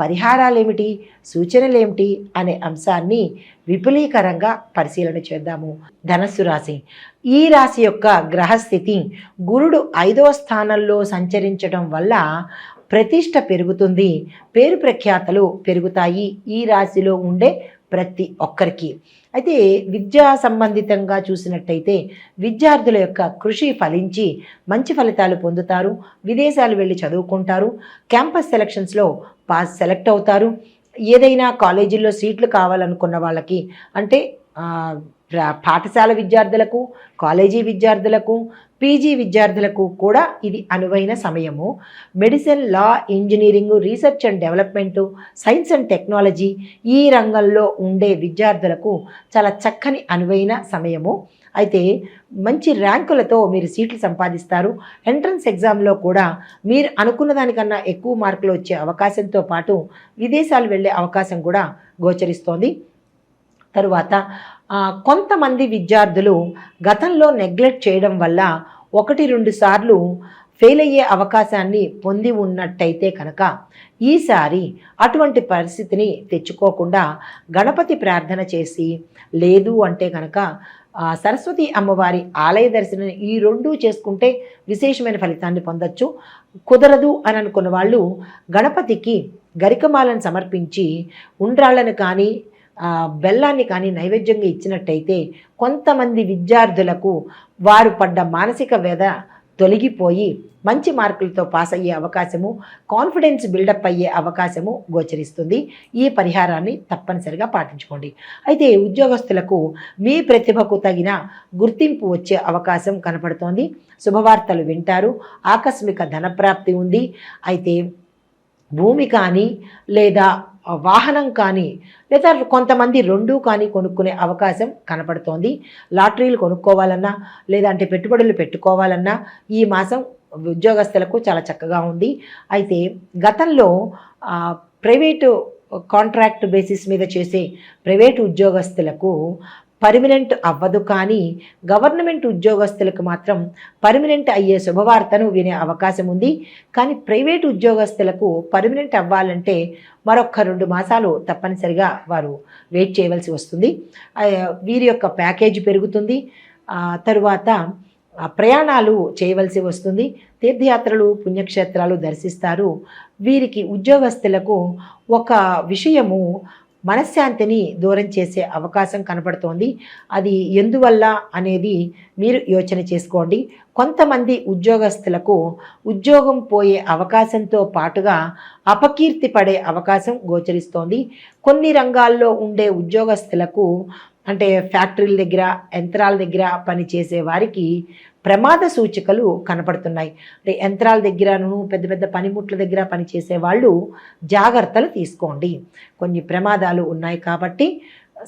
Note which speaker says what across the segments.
Speaker 1: పరిహారాలు ఏమిటి అనే అంశాన్ని విపులీకరంగా పరిశీలన చేద్దాము. ధనస్సు రాశి. ఈ రాశి యొక్క గ్రహస్థితి గురుడు ఐదవ స్థానంలో సంచరించడం వల్ల ప్రతిష్ట పెరుగుతుంది. పేరు ప్రఖ్యాతలు పెరుగుతాయి. ఈ రాశిలో ఉండే ప్రతి ఒక్కరికి. అయితే విద్యా సంబంధితంగా చూసినట్టయితే విద్యార్థుల యొక్క కృషి ఫలించి మంచి ఫలితాలు పొందుతారు. విదేశాలు వెళ్ళి చదువుకుంటారు. క్యాంపస్ సెలక్షన్స్లో పాస్ సెలెక్ట్ అవుతారు. ఏదైనా కాలేజీల్లో సీట్లు కావాలనుకున్న వాళ్ళకి అంటే పాఠశాల విద్యార్థులకు కాలేజీ విద్యార్థులకు పీజీ విద్యార్థులకు కూడా ఇది అనువైన సమయము. Medicine law engineering research and development science and technology ఈ రంగంలో ఉండే విద్యార్థులకు చాలా చక్కని అనువైన సమయము. అయితే మంచి ర్యాంకులతో మీరు సీట్లు సంపాదిస్తారు. ఎంట్రన్స్ ఎగ్జామ్లో కూడా మీరు అనుకున్న దానికన్నా ఎక్కువ మార్కులు వచ్చే అవకాశంతో పాటు విదేశాలు వెళ్ళే అవకాశం కూడా గోచరిస్తోంది. తరువాత కొంతమంది విద్యార్థులు గతంలో నెగ్లెక్ట్ చేయడం వల్ల ఒకటి రెండు సార్లు ఫెయిల్ అయ్యే అవకాశాన్ని పొంది ఉన్నట్టయితే కనుక ఈసారి అటువంటి పరిస్థితిని తెచ్చుకోకుండా గణపతి ప్రార్థన చేసి లేదు అంటే కనుక సరస్వతి అమ్మవారి ఆలయ దర్శనం ఈ రెండూ చేసుకుంటే విశేషమైన ఫలితాన్ని పొందొచ్చు. కుదరదు అని అనుకున్న వాళ్ళు గణపతికి గరికమాలను సమర్పించి ఉండ్రాళ్ళను కానీ బెల్లాన్ని కానీ నైవేద్యంగా ఇచ్చినట్టయితే కొంతమంది విద్యార్థులకు వారు పడ్డ మానసిక వ్యధ తొలగిపోయి మంచి మార్కులతో పాస్ అయ్యే అవకాశము కాన్ఫిడెన్స్ బిల్డప్ అయ్యే అవకాశము గోచరిస్తుంది. ఈ పరిహారాన్ని తప్పనిసరిగా పాటించుకోండి. అయితే ఉద్యోగస్తులకు మీ ప్రతిభకు తగిన గుర్తింపు వచ్చే అవకాశం కనపడుతోంది. శుభవార్తలు వింటారు. ఆకస్మిక ధనప్రాప్తి ఉంది. అయితే భూమి కానీ లేదా వాహనం కానీ లేదా కొంతమంది రెండు కానీ కొనుక్కునే అవకాశం కనపడుతోంది. లాటరీలు కొనుక్కోవాలన్నా లేదంటే పెట్టుబడులు పెట్టుకోవాలన్నా ఈ మాసం ఉద్యోగస్తులకు చాలా చక్కగా ఉంది. అయితే గతంలో ప్రైవేటు కాంట్రాక్ట్ బేసిస్ మీద చేసే ప్రైవేటు ఉద్యోగస్తులకు పర్మినెంట్ అవ్వదు కానీ గవర్నమెంట్ ఉద్యోగస్తులకు మాత్రం పర్మినెంట్ అయ్యే శుభవార్తను వినే అవకాశం ఉంది. కానీ ప్రైవేట్ ఉద్యోగస్తులకు పర్మినెంట్ అవ్వాలంటే మరొక రెండు మాసాలు తప్పనిసరిగా వారు వెయిట్ చేయవలసి వస్తుంది. వీరి యొక్క ప్యాకేజ్ పెరుగుతుంది. తరువాత ప్రయాణాలు చేయవలసి వస్తుంది. తీర్థయాత్రలు పుణ్యక్షేత్రాలు దర్శిస్తారు. వీరికి ఉద్యోగస్తులకు ఒక విషయము మనశ్శాంతిని దూరం చేసే అవకాశం కనపడుతోంది అది ఎందువల్ల అనేది మీరు యోచన చేసుకోండి. కొంతమంది ఉద్యోగస్తులకు ఉద్యోగం పోయే అవకాశంతో పాటుగా అపకీర్తి పడే అవకాశం గోచరిస్తోంది. కొన్ని రంగాల్లో ఉండే ఉద్యోగస్తులకు అంటే ఫ్యాక్టరీల దగ్గర యంత్రాల దగ్గర పనిచేసే వారికి ప్రమాద సూచికలు కనపడుతున్నాయి. అంటే యంత్రాల దగ్గరను పెద్ద పెద్ద పనిముట్ల దగ్గర పనిచేసే వాళ్ళు జాగ్రత్తలు తీసుకోండి. కొన్ని ప్రమాదాలు ఉన్నాయి కాబట్టి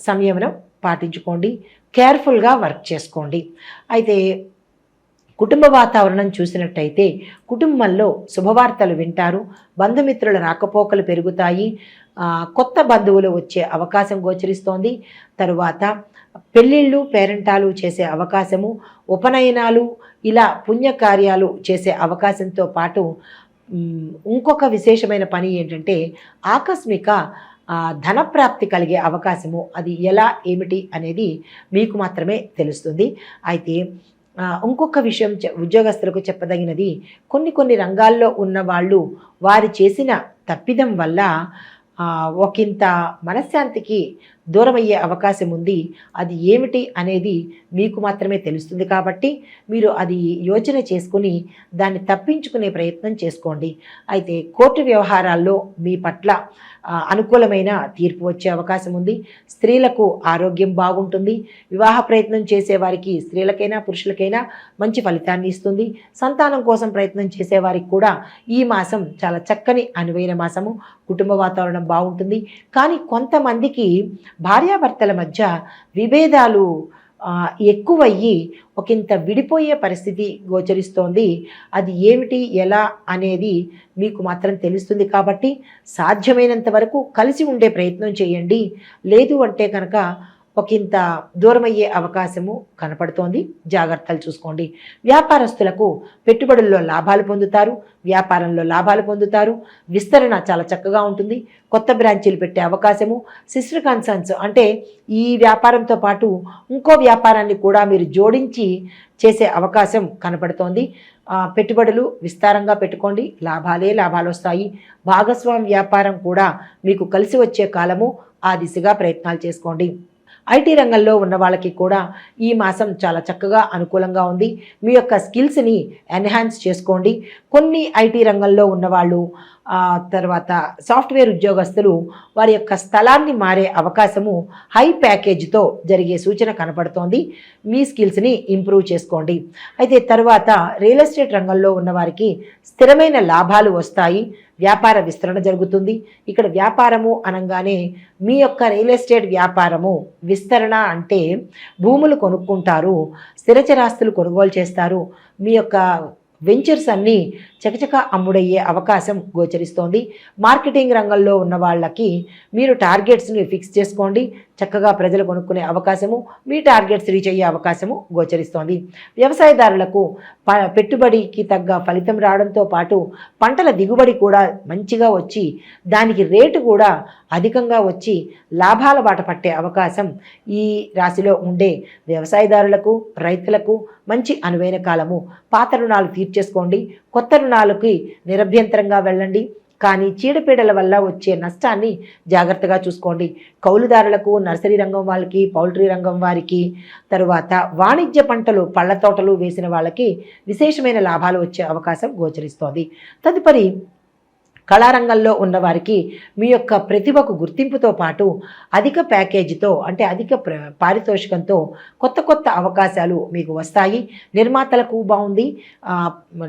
Speaker 1: సంయమనం పాటించుకోండి. కేర్ఫుల్గా వర్క్ చేసుకోండి. అయితే కుటుంబ వాతావరణం చూసినట్టయితే కుటుంబంలో శుభవార్తలు వింటారు బంధుమిత్రుల రాకపోకలు పెరుగుతాయి కొత్త బంధువులు వచ్చే అవకాశం గోచరిస్తోంది. తరువాత పెళ్ళిళ్ళు పేరెంటాలు చేసే అవకాశము ఉపనయనాలు ఇలా పుణ్యకార్యాలు చేసే అవకాశంతో పాటు ఇంకొక విశేషమైన పని ఏంటంటే ఆకస్మిక ధనప్రాప్తి కలిగే అవకాశము అది ఎలా ఏమిటి అనేది మీకు మాత్రమే తెలుస్తుంది. అయితే ఇంకొక విషయం ఉద్యోగస్తులకు చెప్పదగినది కొన్ని కొన్ని రంగాల్లో ఉన్న వాళ్ళు వారు చేసిన తప్పిదం వల్ల ఒకంత మనశ్శాంతికి దూరమయ్యే అవకాశం ఉంది. అది ఏమిటి అనేది మీకు మాత్రమే తెలుస్తుంది కాబట్టి మీరు అది యోచన చేసుకుని దాన్ని తప్పించుకునే ప్రయత్నం చేసుకోండి. అయితే కోర్టు వ్యవహారాల్లో మీ పట్ల అనుకూలమైన తీర్పు వచ్చే అవకాశం ఉంది. స్త్రీలకు ఆరోగ్యం బాగుంటుంది. వివాహ ప్రయత్నం చేసేవారికి స్త్రీలకైనా పురుషులకైనా మంచి ఫలితాన్ని ఇస్తుంది. సంతానం కోసం ప్రయత్నం చేసేవారికి కూడా ఈ మాసం చాలా చక్కని అనువైన మాసము. కుటుంబ వాతావరణం బాగుంటుంది. కానీ కొంతమందికి భార్యాభర్తల మధ్య విభేదాలు ఎక్కువయ్యి ఒకంత విడిపోయే పరిస్థితి గోచరిస్తోంది. అది ఏమిటి ఎలా అనేది మీకు మాత్రం తెలుస్తుంది కాబట్టి సాధ్యమైనంత వరకు కలిసి ఉండే ప్రయత్నం చేయండి. లేదు అంటే కనుక ఒకంత దూరం అయ్యే అవకాశము కనపడుతోంది. జాగ్రత్తలు చూసుకోండి. వ్యాపారస్తులకు పెట్టుబడుల్లో లాభాలు పొందుతారు. వ్యాపారంలో లాభాలు పొందుతారు. విస్తరణ చాలా చక్కగా ఉంటుంది. కొత్త బ్రాంచీలు పెట్టే అవకాశము. సిస్టర్ కన్సర్న్స్ అంటే ఈ వ్యాపారంతో పాటు ఇంకో వ్యాపారాన్ని కూడా మీరు జోడించి చేసే అవకాశం కనపడుతోంది. పెట్టుబడులు విస్తారంగా పెట్టుకోండి. లాభాలే లాభాలు వస్తాయి. భాగస్వామి వ్యాపారం కూడా మీకు కలిసి వచ్చే కాలము. ఆ దిశగా ప్రయత్నాలు చేసుకోండి. ఐటీ రంగంలో ఉన్న వాళ్ళకి కూడా ఈ మాసం చాలా చక్కగా అనుకూలంగా ఉంది. మీ యొక్క స్కిల్స్ని ఎన్హాన్స్ చేసుకోండి. కొన్ని ఐటీ రంగంలో ఉన్నవాళ్ళు తర్వాత సాఫ్ట్వేర్ ఉద్యోగస్తులు వారి యొక్క స్థలాన్ని మారే అవకాశము హై ప్యాకేజీతో జరిగే సూచన కనపడుతోంది. మీ స్కిల్స్ని ఇంప్రూవ్ చేసుకోండి. అయితే తర్వాత రియల్ ఎస్టేట్ రంగంలో ఉన్నవారికి స్థిరమైన లాభాలు వస్తాయి. వ్యాపార విస్తరణ జరుగుతుంది. ఇక్కడ వ్యాపారము అనగానే మీ యొక్క రియల్ ఎస్టేట్ వ్యాపారము విస్తరణ అంటే భూములు కొనుక్కుంటారు స్థిరచరాస్తులు కొనుగోలు చేస్తారు. మీ యొక్క వెంచర్స్ అన్నీ చకచక అమ్ముడయ్యే అవకాశం గోచరిస్తోంది. మార్కెటింగ్ రంగంలో ఉన్న వాళ్ళకి మీరు టార్గెట్స్ని ఫిక్స్ చేసుకోండి. చక్కగా ప్రజలు కొనుక్కునే అవకాశము మీ టార్గెట్స్ రీచ్ అయ్యే అవకాశము గోచరిస్తోంది. వ్యవసాయదారులకు ప పెట్టుబడికి తగ్గ ఫలితం రావడంతో పాటు పంటల దిగుబడి కూడా మంచిగా వచ్చి దానికి రేటు కూడా అధికంగా వచ్చి లాభాల బాట పట్టే అవకాశం ఈ రాశిలో ఉండే వ్యవసాయదారులకు రైతులకు మంచి అనువైన కాలము. పాత రుణాలు తీర్చేసుకోండి. కొత్త రుణాలకి నిరభ్యంతరంగా వెళ్ళండి. కానీ చీడపీడల వల్ల వచ్చే నష్టాన్ని జాగ్రత్తగా చూసుకోండి. కౌలుదారులకు నర్సరీ రంగం వాళ్ళకి పౌల్ట్రీ రంగం వారికి తరువాత వాణిజ్య పంటలు పళ్ళ తోటలు వేసిన వాళ్ళకి విశేషమైన లాభాలు వచ్చే అవకాశం గోచరిస్తోంది. తదుపరి కళారంగంలో ఉన్నవారికి మీ యొక్క ప్రతిభకు గుర్తింపుతో పాటు అధిక ప్యాకేజీతో అంటే అధిక ప్ర పారితోషికంతో కొత్త కొత్త అవకాశాలు మీకు వస్తాయి. నిర్మాతలకు బాగుంది.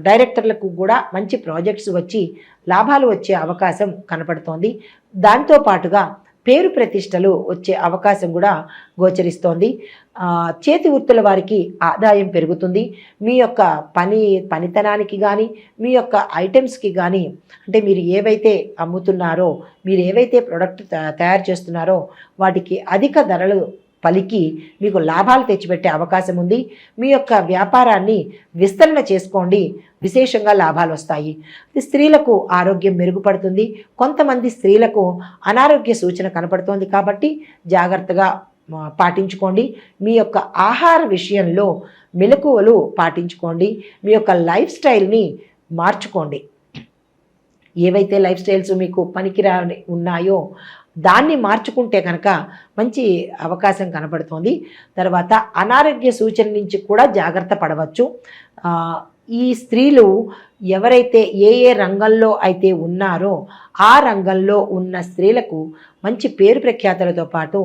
Speaker 1: డైరెక్టర్లకు కూడా మంచి ప్రాజెక్ట్స్ వచ్చి లాభాలు వచ్చే అవకాశం కనపడుతోంది. దాంతో పాటుగా పేరు ప్రతిష్టలు వచ్చే అవకాశం కూడా గోచరిస్తోంది. చేతి వృత్తుల వారికి ఆదాయం పెరుగుతుంది. మీ యొక్క పని పనితనానికి కానీ మీ యొక్క ఐటమ్స్కి కానీ అంటే మీరు ఏవైతే అమ్ముతున్నారో మీరు ఏవైతే ప్రోడక్ట్ తయారు చేస్తున్నారో వాటికి అధిక ధరలు పలికి మీకు లాభాలు తెచ్చిపెట్టే అవకాశం ఉంది. మీ యొక్క వ్యాపారాన్ని విస్తరణ చేసుకోండి. విశేషంగా లాభాలు వస్తాయి. స్త్రీలకు ఆరోగ్యం మెరుగుపడుతుంది. కొంతమంది స్త్రీలకు అనారోగ్య సూచన కనపడుతోంది కాబట్టి జాగ్రత్తగా పాటించుకోండి. మీ యొక్క ఆహార విషయంలో మెలకువలు పాటించుకోండి. మీ యొక్క లైఫ్ స్టైల్ని మార్చుకోండి. ఏవైతే లైఫ్ స్టైల్స్ మీకు పనికిరాని ఉన్నాయో దాన్ని మార్చుకుంటే కనుక మంచి అవకాశం కనబడుతోంది. తర్వాత అనారోగ్య సూచన నుంచి కూడా జాగ్రత్త పడవచ్చు. ఈ స్త్రీలు ఎవరైతే ఏ ఏ రంగంలో అయితే ఉన్నారో ఆ రంగంలో ఉన్న స్త్రీలకు మంచి పేరు ప్రఖ్యాతులతో పాటు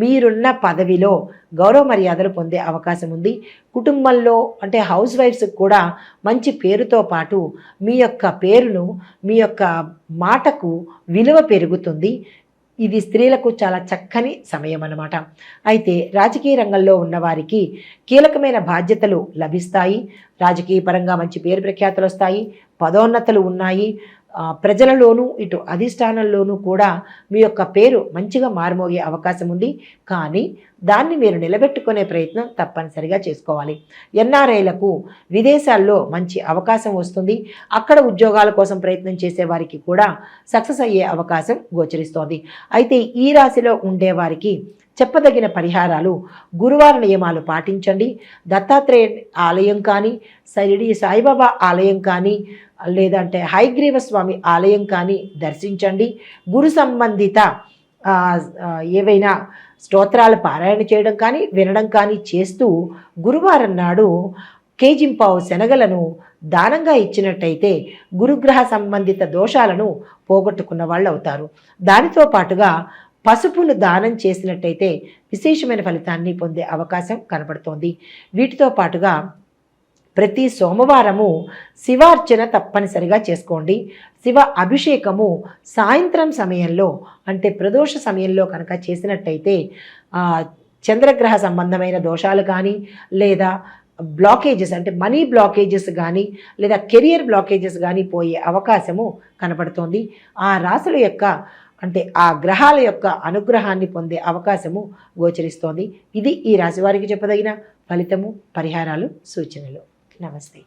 Speaker 1: మీరున్న పదవిలో గౌరవ మర్యాదలు పొందే అవకాశం ఉంది. కుటుంబంలో అంటే హౌస్ వైఫ్స్కి కూడా మంచి పేరుతో పాటు మీ యొక్క పేరును మీ యొక్క మాటకు విలువ పెరుగుతుంది. ఇది స్త్రీలకు చాలా చక్కని సమయం అన్నమాట అయితే రాజకీయ రంగంలో ఉన్నవారికి కీలకమైన బాధ్యతలు లభిస్తాయి. రాజకీయ పరంగా మంచి పేరు ప్రఖ్యాతులు వస్తాయి. పదోన్నతులు ఉన్నాయి. ప్రజలలోనూ ఇటు అధిష్టానంలోనూ కూడా మీ యొక్క పేరు మంచిగా మారుమోగే అవకాశం ఉంది. కానీ దాన్ని మీరు నిలబెట్టుకునే ప్రయత్నం తప్పనిసరిగా చేసుకోవాలి. ఎన్ఆర్ఐలకు విదేశాల్లో మంచి అవకాశం వస్తుంది. అక్కడ ఉద్యోగాల కోసం ప్రయత్నం చేసే వారికి కూడా సక్సెస్ అయ్యే అవకాశం గోచరిస్తోంది. అయితే ఈ రాశిలో ఉండేవారికి చెప్పదగిన పరిహారాలు గురువార నియమాలు పాటించండి. దత్తాత్రేయ ఆలయం కానీ షిరిడి సాయిబాబా ఆలయం కానీ లేదంటే హైగ్రీవ స్వామి ఆలయం కానీ దర్శించండి. గురు సంబంధిత ఏవైనా స్తోత్రాలు పారాయణ చేయడం కానీ వినడం కానీ చేస్తూ గురువారం నాడు కేజింపావు శనగలను దానంగా ఇచ్చినట్టయితే గురుగ్రహ సంబంధిత దోషాలను పోగొట్టుకున్న వాళ్ళు అవుతారు దానితో పాటుగా పసుపును దానం చేసినట్టయితే విశేషమైన ఫలితాన్ని పొందే అవకాశం కనబడుతోంది. వీటితో పాటుగా ప్రతి సోమవారము శివార్చన తప్పనిసరిగా చేసుకోండి. శివ అభిషేకము సాయంత్రం సమయంలో అంటే ప్రదోష సమయంలో కనుక చేసినట్టయితే చంద్రగ్రహ సంబంధమైన దోషాలు కానీ లేదా బ్లాకేజెస్ అంటే మనీ బ్లాకేజెస్ కానీ లేదా కెరియర్ బ్లాకేజెస్ కానీ పోయే అవకాశము కనబడుతోంది. ఆ రాశుల యొక్క అంటే ఆ గ్రహాల యొక్క అనుగ్రహాన్ని పొందే అవకాశము గోచరిస్తోంది. ఇది ఈ రాశివారికి చెప్పదగిన ఫలితము పరిహారాలు సూచనలు. నమస్తే.